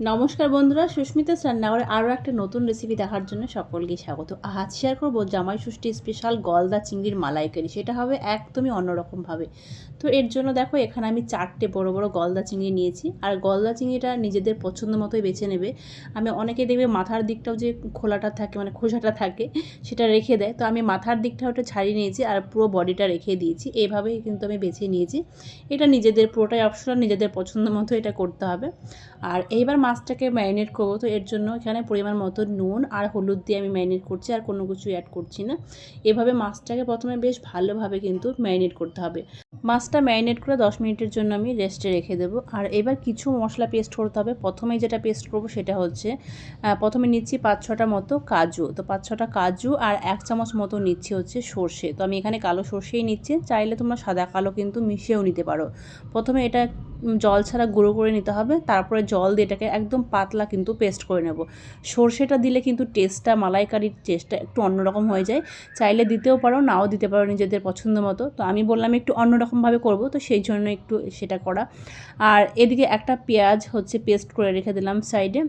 নমস্কার বন্ধুরা, সুস্মিতা রান্নাঘরে আরও একটা নতুন রেসিপি দেখার জন্য সকলকে স্বাগত। আজ শেয়ার করব জামাই ষষ্ঠী স্পেশাল গলদা চিংড়ির মালাইকারি। সেটা হবে একদমই অন্যরকমভাবে। তো এর জন্য দেখো, এখানে আমি চারটে বড় বড় গলদা চিংড়ি নিয়েছি। আর গলদা চিংড়িটা নিজেদের পছন্দ মতোই বেছে নেবে। আমি অনেকে দেখবে মাথার দিকটাও যে খোলাটা থাকে মানে খোসাটা থাকে, সেটা রেখে দেয়। তো আমি মাথার দিকটা ওটা ছাড়িয়ে নিয়েছি আর পুরো বডিটা রেখে দিয়েছি। এইভাবেই কিন্তু আমি বেছে নিয়েছি। এটা নিজেদের, পুরোটাই অপশনাল নিজেদের পছন্দ মতো এটা করতে হবে। আর এইবার মাছটাকে ম্যারিনেট করব। তো এর জন্য এখানে পরিমাণ মতো নুন আর হলুদ দিয়ে আমি ম্যারিনেট করছি আর কোনো কিছু অ্যাড করছি না। এভাবে মাছটাকে প্রথমে বেশ ভালোভাবে কিন্তু ম্যারিনেট করতে হবে। মাছটা ম্যারিনেট করে দশ মিনিটের জন্য আমি রেস্টে রেখে দেবো। আর এবার কিছু মশলা পেস্ট করতে হবে। প্রথমে যেটা পেস্ট করব সেটা হচ্ছে প্রথমে নিচ্ছি পাঁচ ছটা মতো কাজু। তো পাঁচ ছটা কাজু আর এক চামচ মতো নিচ্ছি হচ্ছে সর্ষে। তো আমি এখানে কালো সর্ষেই নিচ্ছি। চাইলে তোমরা সাদা কালো কিন্তু মিশিয়েও নিতে পারো। প্রথমে এটা জল ছাড়া গুঁড়ো করে নিতে হবে। তারপরে জল দিয়ে এটাকে একদম পাতলা কিন্তু পেস্ট করে নেব। সর্ষেটা দিলে কিন্তু টেস্টটা, মালাইকারির টেস্টটা একটু অন্যরকম হয়ে যায়। চাইলে দিতেও পারো, নাও দিতে পারো নিজেদের পছন্দ মতো। তো আমি বললাম একটু অন্যরকমভাবে করব, তো সেই জন্য একটু সেটা করা। আর এদিকে একটা পেঁয়াজ হচ্ছে পেস্ট করে রেখে দিলাম সাইডে।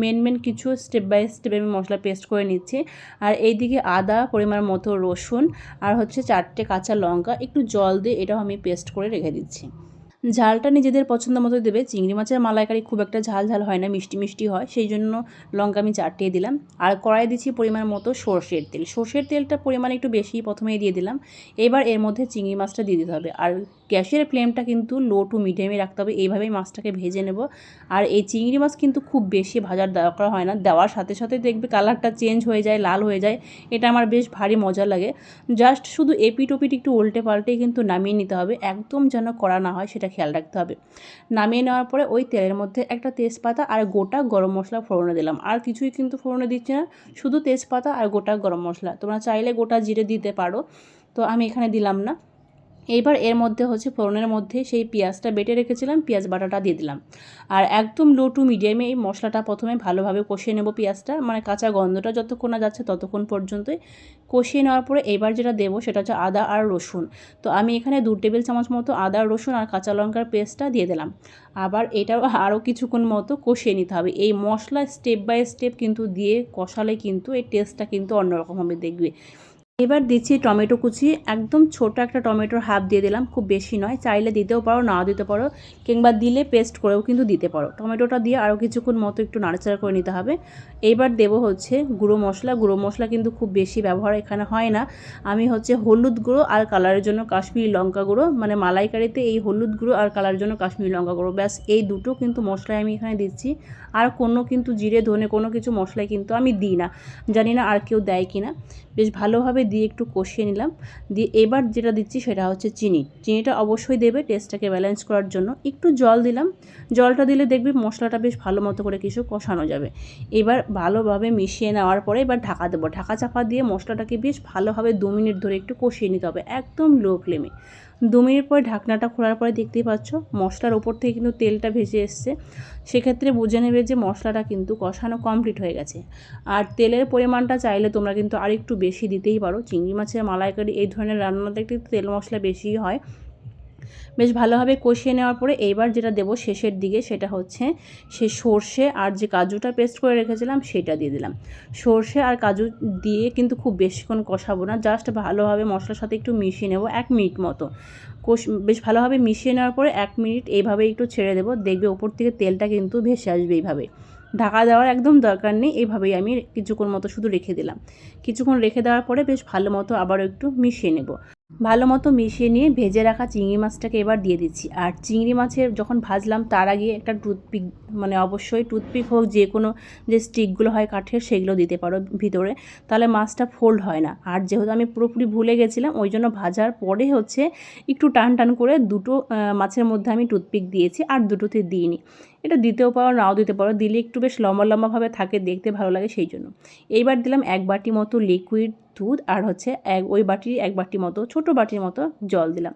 মেন মেন কিছু স্টেপ বাই স্টেপ আমি মশলা পেস্ট করে নিচ্ছি। আর এইদিকে আদা, পরিমাণ মতো রসুন আর হচ্ছে চারটে কাঁচা লঙ্কা, একটু জল দিয়ে এটাও আমি পেস্ট করে রেখে দিচ্ছি। ঝালটা নিজেদের পছন্দ মতো দেবে। চিংড়ি মাছের মালাইকারি খুব একটা ঝাল ঝাল হয় না, মিষ্টি মিষ্টি হয়। সেই জন্য লঙ্কা আমি চারটে দিলাম। আর কড়াই দিচ্ছি পরিমাণ মতো সর্ষের তেল। সর্ষের তেলটা পরিমাণ একটু বেশি প্রথমেই দিয়ে দিলাম। এবার এর মধ্যে চিংড়ি মাছটা দিয়ে দিতে হবে। আর গ্যাসের ফ্লেমটা কিন্তু লো টু মিডিয়ামে রাখতে হবে। এইভাবেই মাছটাকে ভেজে নেব। আর এই চিংড়ি মাছ কিন্তু খুব বেশি ভাজার দরকার হয় না। দেওয়ার সাথে সাথে দেখবে কালারটা চেঞ্জ হয়ে যায়, লাল হয়ে যায়। এটা আমার বেশ ভারী মজা লাগে। জাস্ট শুধু এপিট ওপিট একটু উল্টে পাল্টেই কিন্তু নামিয়ে নিতে হবে। একদম যেন করা না হয় সেটা খেয়াল রাখতে হবে। নামিয়ে নেওয়ার পরে ওই তেলের মধ্যে একটা তেজপাতা আর গোটা গরম মশলা ফোড়নে দিলাম। আর কিছুই কিন্তু ফোড়নে দিচ্ছে না। শুধু তেজপাতা আর গোটা গরম মশলা। তোমরা চাইলে গোটা জিরে দিতে পারো। তো আমি এখানে দিলাম না। এইবার এর মধ্যে হচ্ছে ফোড়নের মধ্যে সেই পেঁয়াজটা বেটে রেখেছিলাম, পেঁয়াজ বাটাটা দিয়ে দিলাম। আর একদম লো টু মিডিয়ামে এই মশলাটা প্রথমে ভালোভাবে কষিয়ে নেব পেঁয়াজটা। মানে কাঁচা গন্ধটা যতক্ষণ না যাচ্ছে ততক্ষণ পর্যন্তই কষিয়ে নেওয়ার পরে এবার যেটা দেবো সেটা হচ্ছে আদা আর রসুন। তো আমি এখানে দু টেবিল চামচ মতো আদা, রসুন আর কাঁচা লঙ্কার পেস্টটা দিয়ে দিলাম। আবার এটাও আরও কিছুক্ষণ মতো কষিয়ে নিতে হবে। এই মশলা স্টেপ বাই স্টেপ কিন্তু দিয়ে কষালে কিন্তু এই টেস্টটা কিন্তু অন্যরকম হবে দেখবে। এবার দিচ্ছি টমেটো কুচি। একদম ছোট একটা টমেটোর হাফ দিয়ে দিলাম, খুব বেশি নয়। চাইলে দিতেও পারো, নাও দিতে পারো, কিংবা দিলে পেস্ট করেও কিন্তু দিতে পারো। টমেটোটা দিয়ে আরও কিছুক্ষণ মতো একটু নাড়াচাড়া করে নিতে হবে। এইবার দেবো হচ্ছে গুঁড়ো মশলা। গুঁড়ো মশলা কিন্তু খুব বেশি ব্যবহার এখানে হয় না। আমি হচ্ছে হলুদ গুঁড়ো আর কালারের জন্য কাশ্মীরি লঙ্কা গুঁড়ো। মানে মালাইকারিতে এই হলুদ গুঁড়ো আর কালারের জন্য কাশ্মীরি লঙ্কা গুঁড়ো। ব্যাস, এই দুটো কিন্তু মশলাই আমি এখানে দিচ্ছি। আর কোনো কিন্তু জিরে, ধনে কোনো কিছু মশলাই কিন্তু আমি দিই না। জানি না আর কেউ দেয় কি না বেশ ভালোভাবে দিয়ে একটু কষিয়ে নিলাম। দিয়ে এবার যেটা দিচ্ছি সেটা হচ্ছে চিনি। চিনিটা অবশ্যই দেবে, টেস্টটাকে ব্যালেন্স করার জন্য। একটু জল দিলাম। জলটা দিলে দেখবি মশলাটা বেশ ভালো মতো করে কিছু কষানো যাবে। এবার ভালোভাবে মিশিয়ে নেওয়ার পরে এবার ঢাকা দেবো। ঢাকা চাপা দিয়ে মশলাটাকে বেশ ভালোভাবে দু মিনিট ধরে একটু কষিয়ে নিতে হবে, একদম লো ফ্লেমে দু মিনিট পরে ঢাকনাটা খোলার পরে দেখতেই পাচ্ছ, মশলার ওপর থেকে কিন্তু তেলটা ভেজে এসছে। সেক্ষেত্রে বুঝে নেবে যে মশলাটা কিন্তু কষানো কমপ্লিট হয়ে গেছে। আর তেলের পরিমাণটা চাইলে তোমরা কিন্তু আর একটু বেশি দিতেই পারো। চিংড়ি মাছের মালাইকারি এই ধরনের রান্নাতে একটু তেল মশলা বেশিই হয়। বেশ ভালোভাবে কষিয়ে নেওয়ার পরে এইবার যেটা দেবো শেষের দিকে সেটা হচ্ছে সে সর্ষে আর যে কাজুটা পেস্ট করে রেখেছিলাম সেটা দিয়ে দিলাম। সর্ষে আর কাজু দিয়ে কিন্তু খুব বেশিক্ষণ কষাবো না জাস্ট ভালোভাবে মশলার সাথে একটু মিশিয়ে নেব এক মিনিট মতো। কষ বেশ ভালোভাবে মিশিয়ে নেওয়ার পরে এক মিনিট এইভাবে একটু ছেড়ে দেবো, দেখবে ওপর থেকে তেলটা কিন্তু ভেসে আসবে এইভাবে। ঢাকা দেওয়ার একদম দরকার নেই, এইভাবেই আমি কিছুক্ষণ মতো শুধু রেখে দিলাম। কিছুক্ষণ রেখে দেওয়ার পরে বেশ ভালো মতো আবারও একটু মিশিয়ে নেব। ভালো মতো মিশিয়ে নিয়ে ভেজে রাখা চিংড়ি মাছটাকে এবার দিয়ে দিচ্ছি। আর চিংড়ি মাছের যখন ভাজলাম, তার আগে একটা টুথপিক মানে অবশ্যই টুথপিক হোক, যে কোনো যে স্টিকগুলো হয় কাঠের, সেগুলো দিতে পারো ভিতরে। তাহলে মাছটা ফোল্ড হয় না। আর যেহেতু আমি পুরোপুরি ভুলে গেছিলাম, ওই জন্য ভাজার পরে হচ্ছে একটু টান টান করে দুটো মাছের মধ্যে আমি টুথপিক দিয়েছি, আর দুটোতে দিইনি। এটা দিতেও পারো, নাও দিতে পারো। দিলে একটু বেশ লম্বা লম্বাভাবে থাকে, দেখতে ভালো লাগে সেই জন্য। এইবার দিলাম এক বাটি মতো লিকুইড দুধ আর হচ্ছে এক, ওই বাটির এক বাটি মতো, ছোট বাটির মতো জল দিলাম।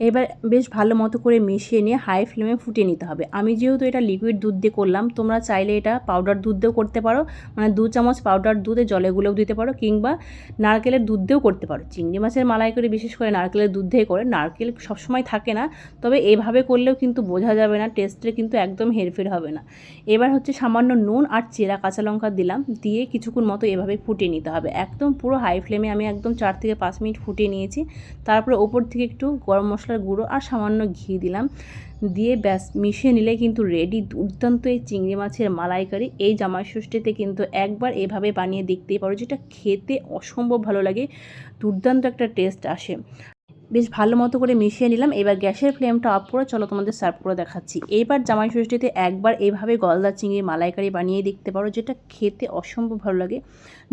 এবার বেশ ভালো মতো করে মিশিয়ে নিয়ে হাই ফ্লেমে ফুটিয়ে নিতে হবে। আমি যেহেতু এটা লিকুইড দুধ দিয়ে করলাম, তোমরা চাইলে এটা পাউডার দুধ দিয়েও করতে পারো। মানে দু চামচ পাউডার দুধে জলে গুলেও দিতে পারো কিংবা নারকেলের দুধ দিয়েও করতে পারো। চিংড়ি মাছের মালাই করে বিশেষ করে নারকেলের দুধ দিয়ে করে, নারকেল সবসময় থাকে না, তবে এভাবে করলেও কিন্তু বোঝা যাবে না টেস্টে কিন্তু একদম হেরফের হবে না। এবার হচ্ছে সামান্য নুন আর চেরা কাঁচা লঙ্কা দিলাম, দিয়ে কিছুক্ষণ মতো এভাবে ফুটিয়ে নিতে হবে। একদম পুরো হাই ফ্লেমে আমি একদম চার থেকে পাঁচ মিনিট ফুটিয়ে নিয়েছি। তারপরে ওপর থেকে একটু গরম মশলার গুঁড়ো আর সামান্য ঘি দিলাম। দিয়ে ব্যাস, মিশিয়ে নিলে কিন্তু রেডি দুর্দান্ত এই চিংড়ি মাছের মালাইকারি। এই জামাই ষষ্ঠীতে কিন্তু একবার এভাবে বানিয়ে দেখতেই পারো, যেটা খেতে অসম্ভব ভালো লাগে, দুর্দান্ত একটা টেস্ট আসে। বেশ ভালো মতো করে মিশিয়ে নিলাম। এবার গ্যাসের ফ্লেমটা অফ করে চলো তোমাদের সার্ভ করে দেখাচ্ছি। এইবার জামাই ষষ্ঠীতে একবার এইভাবে গলদা চিংড়ি মালাইকারি বানিয়ে দেখতে পারো, যেটা খেতে অসম্ভব ভালো লাগে।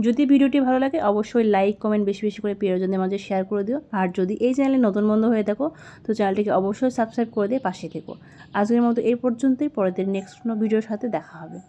যদি ভিডিওটি ভালো লাগে, অবশ্যই লাইক কমেন্ট বেশি বেশি করে প্রিয়জনদের মাঝে শেয়ার করে দিও। আর যদি এই চ্যানেলে নতুন বন্ধু হয়ে থাকো, তো চ্যানেলটিকে অবশ্যই সাবস্ক্রাইব করে দিয়ে পাশে থেকো। আজকের মতো এই পর্যন্তই, পরের দিন নেক্সট কোনো ভিডিওর সাথে দেখা হবে।